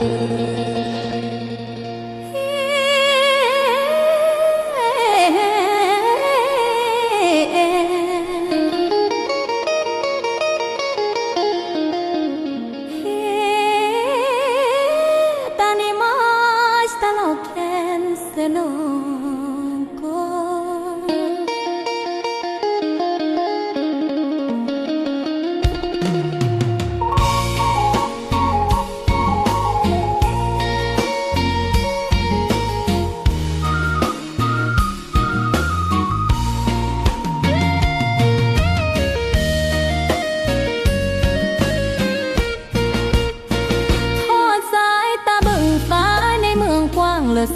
耶耶，打你妈，打老天，不弄哭。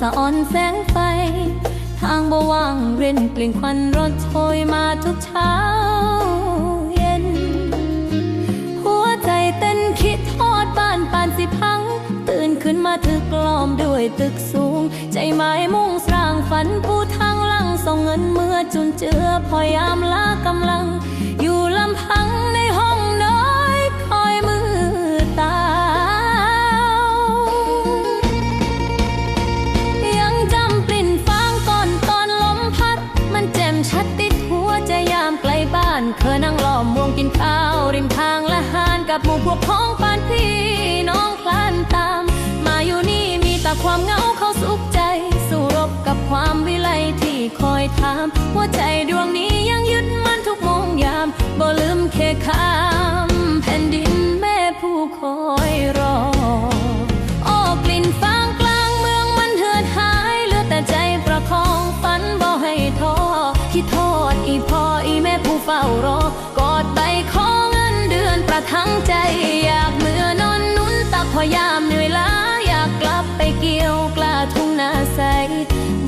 สะอ่อนแสงไฟ ทางบว่างเร่นกลิ่นควันรถโชยมาทุกเช้าเย็น หัวใจเต้นคิดทอดบ้านปานสิพัง ตื่นขึ้นมาถึกกล้อมด้วยตึกสูง ใจหมายมุ่งสร้างฝันปูทางลังส่งเงินเมื่อจุนเจือพอยามลากำลัง กับหมู่พวกพ้องปานพี่น้องคลานตาม มาอยู่นี่มีแต่ความเหงาเขาสุขใจ สู้รบกับความวิไลที่คอยถาม หัวใจดวงนี้ยังยึดมั่นทุกโมงยามบ่ลืมเคคา ทั้งใจอยากเมื่อนอนนุนตักพอยามเหนื่อยล้าอยากกลับไปเกี่ยวกล้าทุ่งนาใส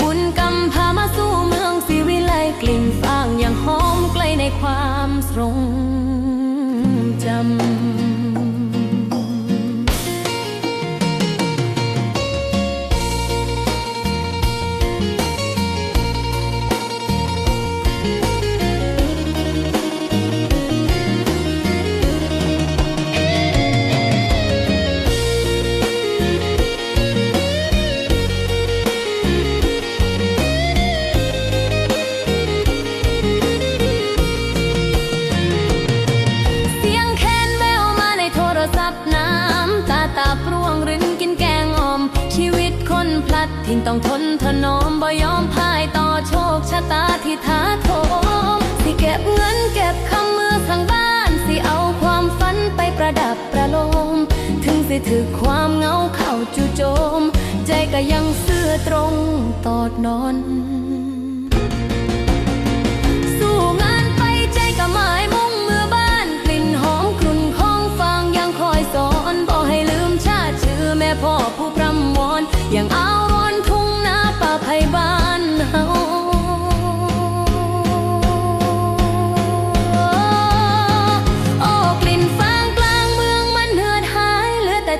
บุญกรรมพามาสู่เมืองสิวิไลกลิ่นฟางยังหอมใกล้ในความทรงจำ ยิ่งต้องทนถนอมบ่ยอมพ่ายต่อโชคชะตาที่ท้าโถมสิเก็บเงินเก็บคำมือสังบ้าน สิเอาความฝันไปประดับประโลม ถึงสิถือความเหงาเข้าจู่โจม ใจก็ยังเสื่อตรงตอดนอน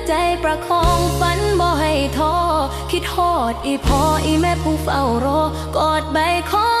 ใจประคองฝันบ่ให้ท้อคิดฮอดอีพ่ออีแม่ผู้เฝ้ารอกอดใบคอ